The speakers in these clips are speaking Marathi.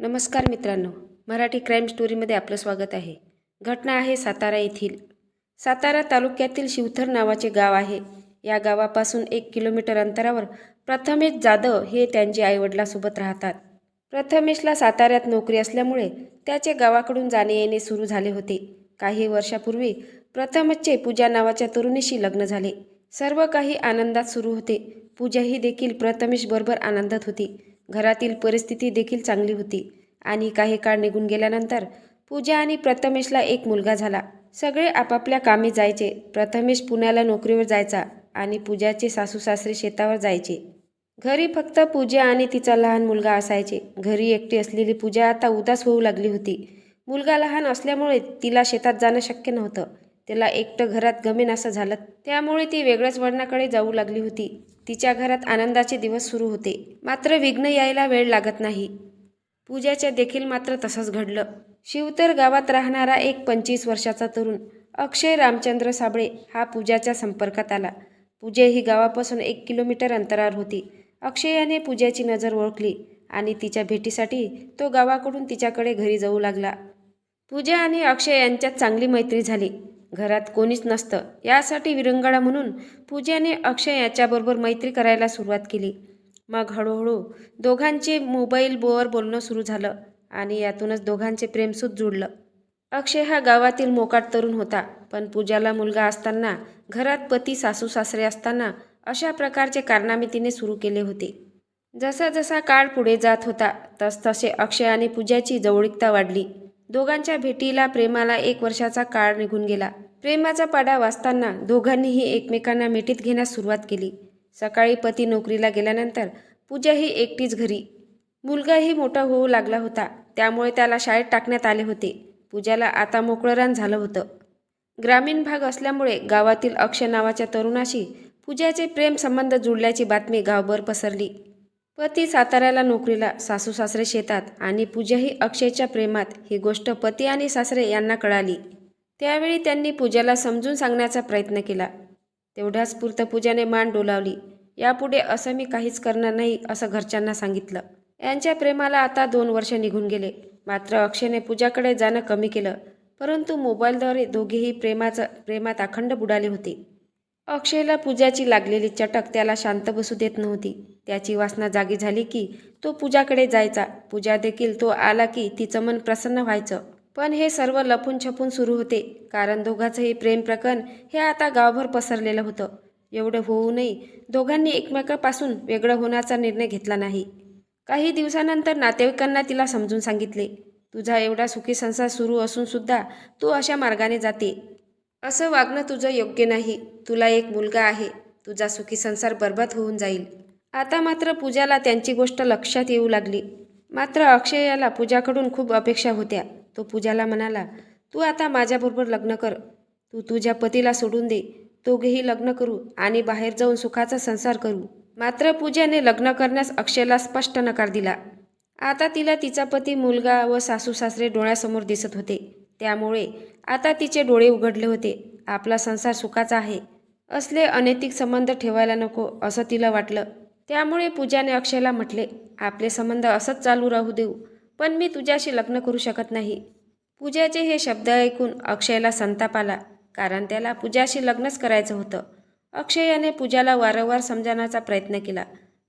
नमस्कार मित्रांनो मराठी क्राईम स्टोरीमध्ये आपलं स्वागत आहे. घटना आहे सातारा येथील. सातारा तालुक्यातील शिवथर नावाचे गाव आहे. या गावापासून एक किलोमीटर अंतरावर प्रथमेश जाधव हे त्यांच्या आईवडिलासोबत राहतात. प्रथमेशला साताऱ्यात नोकरी असल्यामुळे त्याचे गावाकडून जाणे येणे सुरू झाले होते. काही वर्षापूर्वी प्रथमेशचे पूजा नावाच्या तरुणीशी लग्न झाले. सर्व काही आनंदात सुरू होते. पूजा ही देखील प्रथमेश बरोबर आनंदात होती. घरातील परिस्थिती देखील चांगली होती आणि काही काळ निघून गेल्यानंतर पूजा आणि प्रथमेशला एक मुलगा झाला. सगळे आपापल्या कामी जायचे. प्रथमेश पुण्याला नोकरीवर जायचा आणि पूजाचे सासू सासरे शेतावर जायचे. घरी फक्त पूजा आणि तिचा लहान मुलगा असायचे. घरी एकटी असलेली पूजा आता उदास होऊ लागली होती. मुलगा लहान असल्यामुळे तिला शेतात जाणं शक्य नव्हतं. त्याला एकटं घरात गमेन असं झालं. त्यामुळे ती वेगळ्याच वळणाकडे जाऊ लागली होती. तिच्या घरात आनंदाचे दिवस सुरू होते. मात्र विघ्न यायला वेळ लागत नाही. पूजाच्या देखील मात्र तसंच घडलं. शिवतर गावात राहणारा एक पंचवीस वर्षाचा तरुण. अक्षय रामचंद्र साबळे हा पूजाच्या संपर्कात आला. पूजा ही गावापासून एक किलोमीटर अंतरावर होती. अक्षयाने पूजाची नजर ओळखली आणि तिच्या भेटीसाठी तो गावाकडून तिच्याकडे घरी जाऊ लागला. पूजा आणि अक्षय यांच्यात चांगली मैत्री झाली. घरात कोणीच नसतं. यासाठी विरंगळा म्हणून पूजाने अक्षय याच्याबरोबर मैत्री करायला सुरुवात केली. मग हळूहळू दोघांचे मोबाईलवर बोलणं सुरू झालं आणि यातूनच दोघांचे प्रेमसूत जुळलं. अक्षय हा गावातील मोकाट तरुण होता पण पूजाला मुलगा असताना घरात पती सासू सासरे असताना अशा प्रकारचे कारनामे तिने सुरू केले होते. जसा जसा काळ पुढे जात होता तसतसे अक्षय आणि पूजाची जवळीकता वाढली. दोघांच्या भेटीला प्रेमाला एक वर्षाचा काळ निघून गेला. प्रेमाचा पाडा वाचताना दोघांनीही एकमेकांना मिठीत घेण्यास सुरुवात केली. सकाळी पती नोकरीला गेल्यानंतर पूजा ही एकटीच घरी. मुलगाही मोठा होऊ लागला होता. त्यामुळे त्याला शाळेत टाकण्यात आले होते. पूजाला आता मोकळं रान झालं होतं. ग्रामीण भाग असल्यामुळे गावातील अक्षय नावाच्या तरुणाशी पूजाचे प्रेम संबंध जुळल्याची बातमी गावभर पसरली. पती साताऱ्याला नोकरीला सासू सासरे शेतात आणि पूजाही अक्षयच्या प्रेमात ही गोष्ट पती आणि सासरे यांना कळाली. त्यावेळी त्यांनी पूजाला समजून सांगण्याचा प्रयत्न केला. तेवढ्याच पुरतं पूजाने मान डोलावली. यापुढे असं मी काहीच करणार नाही असं घरच्यांना सांगितलं. यांच्या प्रेमाला आता दोन वर्ष निघून गेले. मात्र अक्षयने पूजाकडे जाणं कमी केलं. परंतु मोबाईलद्वारे दोघेही प्रेमाचं प्रेमात अखंड बुडाले होते. अक्षयला पूजाची लागलेली चटक त्याला शांत बसू देत नव्हती. त्याची वासना जागी झाली की तो पूजाकडे जायचा. पूजा देखील तो आला की तिचं मन प्रसन्न व्हायचं. पण हे सर्व लपून छपून सुरू होते. कारण दोघांचंही प्रेम प्रकरण हे आता गावभर पसरलेलं होतं. एवढं होऊनही दोघांनी एकमेकापासून वेगळं होण्याचा निर्णय घेतला नाही. काही दिवसानंतर नातेवाईकांना तिला समजून सांगितले तुझा एवढा सुखी संसार सुरू असून सुद्धा तू अशा मार्गाने जाते. असं वागणं तुझं योग्य नाही. तुला एक मुलगा आहे. तुझा सुखी संसार बर्बाद होऊन जाईल. आता मात्र पूजाला त्यांची गोष्ट लक्षात येऊ लागली. मात्र अक्षयाला पूजाकडून खूप अपेक्षा होत्या. तो पूजाला म्हणाला तू आता माझ्याबरोबर लग्न कर. तू तुझ्या पतीला सोडून दे. दोघेही लग्न करू आणि बाहेर जाऊन सुखाचा संसार करू. मात्र पूजाने लग्न करण्यास अक्षयला स्पष्ट नकार दिला. आता तिला तिचा पती मुलगा व सासू सासरे डोळ्यासमोर दिसत होते. त्यामुळे आता तिचे डोळे उघडले होते. आपला संसार सुखाचा आहे. असले अनैतिक संबंध ठेवायला नको असं तिला वाटलं. त्यामुळे पूजाने अक्षयला म्हटले आपले संबंध असंच चालू राहू देऊ पण मी तुझ्याशी लग्न करू शकत नाही. पूजाचे हे शब्द ऐकून अक्षयला संताप आला कारण त्याला पूजाशी लग्नच करायचं होतं. अक्षयाने पूजाला वारंवार समजावण्याचा प्रयत्न केला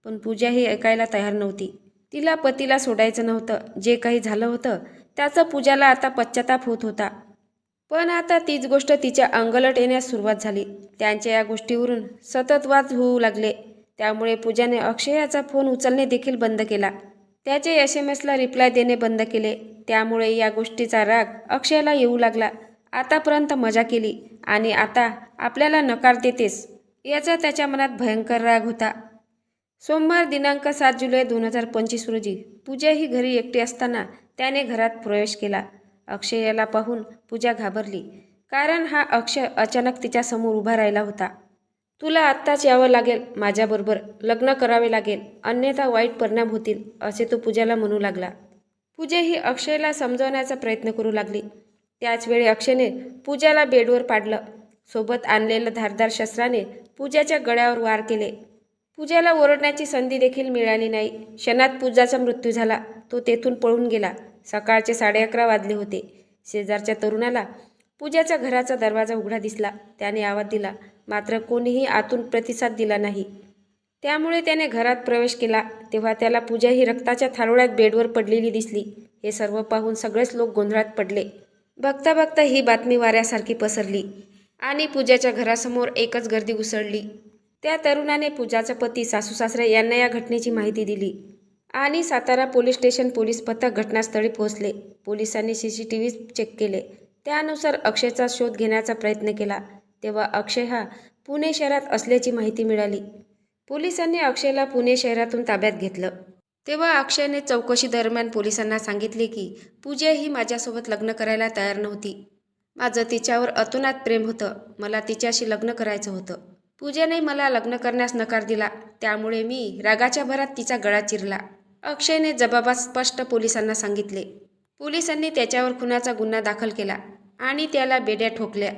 पण पूजा ही ऐकायला तयार नव्हती. तिला पतीला सोडायचं नव्हतं. जे काही झालं होतं त्याचं पूजाला आता पश्चाताप होत होता. पण आता तीच गोष्ट तिच्या अंगलट येण्यास सुरुवात झाली. त्यांच्या या गोष्टीवरून सतत वाद होऊ लागले. त्यामुळे पूजाने अक्षयाचा फोन उचलणे देखील बंद केला. त्याचे एस एम एसला रिप्लाय देणे बंद केले. त्यामुळे या गोष्टीचा राग अक्षयला येऊ लागला. आतापर्यंत मजा केली आणि आता आपल्याला नकार देतेस याचा त्याच्या मनात भयंकर राग होता. सोमवार दिनांक सात जुलै दोन हजार पंचवीस रोजी पूजा ही घरी एकटी असताना त्याने घरात प्रवेश केला. अक्षयाला पाहून पूजा घाबरली. कारण हा अक्षय अचानक तिच्यासमोर उभा राहिला होता. तुला आत्ताच यावं लागेल माझ्याबरोबर. लग्न करावे लागेल. अन्यथा वाईट परिणाम होतील असे तो पूजाला म्हणू लागला. पूजा ही अक्षयला समजवण्याचा प्रयत्न करू लागली. त्याचवेळी अक्षयने पूजाला बेडवर पाडलं. सोबत आणलेलं धारदार शस्त्राने पूजाच्या गळ्यावर वार केले. पूजाला ओरडण्याची संधी देखील मिळाली नाही. क्षणात पूजाचा मृत्यू झाला. तो तेथून पळून गेला. सकाळचे साडे अकरा वाजले होते. शेजारच्या तरुणाला पूजाच्या घराचा दरवाजा उघडा दिसला. त्याने आवाज दिला मात्र कोणीही आतून प्रतिसाद दिला नाही. त्यामुळे त्याने घरात प्रवेश केला. तेव्हा त्याला पूजा ही रक्ताच्या थारोळ्यात बेडवर पडलेली दिसली. हे सर्व पाहून सगळेच लोक गोंधळात पडले. बघता बघता ही बातमी वाऱ्यासारखी पसरली आणि पूजाच्या घरासमोर एकच गर्दी उसळली. त्या तरुणाने पूजाचा पती सासू सासरे यांना या घटनेची माहिती दिली. आणि सातारा पोलीस स्टेशन पोलीस पथक घटनास्थळी पोहोचले. पोलिसांनी C C T V check केले. त्यानुसार अक्षयचा शोध घेण्याचा प्रयत्न केला. तेव्हा अक्षय हा पुणे शहरात असल्याची माहिती मिळाली. पोलिसांनी अक्षयला पुणे शहरातून ताब्यात घेतलं. तेव्हा अक्षयने चौकशी दरम्यान पोलिसांना सांगितले की पूजा ही माझ्यासोबत लग्न करायला तयार नव्हती. माझं तिच्यावर अतोनात प्रेम होतं. मला तिच्याशी लग्न करायचं होतं. पूजाने मला लग्न करण्यास नकार दिला. त्यामुळे मी रागाच्या भरात तिचा गळा चिरला. अक्षयने जबाबात स्पष्ट पोलिसांना सांगितले. पोलिसांनी त्याच्यावर खुनाचा गुन्हा दाखल केला आणि त्याला बेड्या ठोकल्या.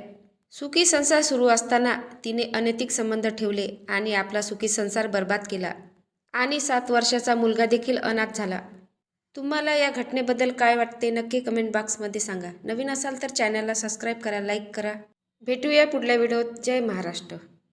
सुखी संसार सुरू असताना तिने अनैतिक संबंध ठेवले आणि आपला सुखी संसार बर्बाद केला आणि सात वर्षाचा मुलगा देखील अनाथ झाला. तुम्हाला या घटनेबद्दल काय वाटते नक्की कमेंट बॉक्समध्ये सांगा. नवीन असाल तर चॅनलला सबस्क्राईब करा लाईक करा. भेटूया पुढल्या व्हिडिओत जय महाराष्ट्र.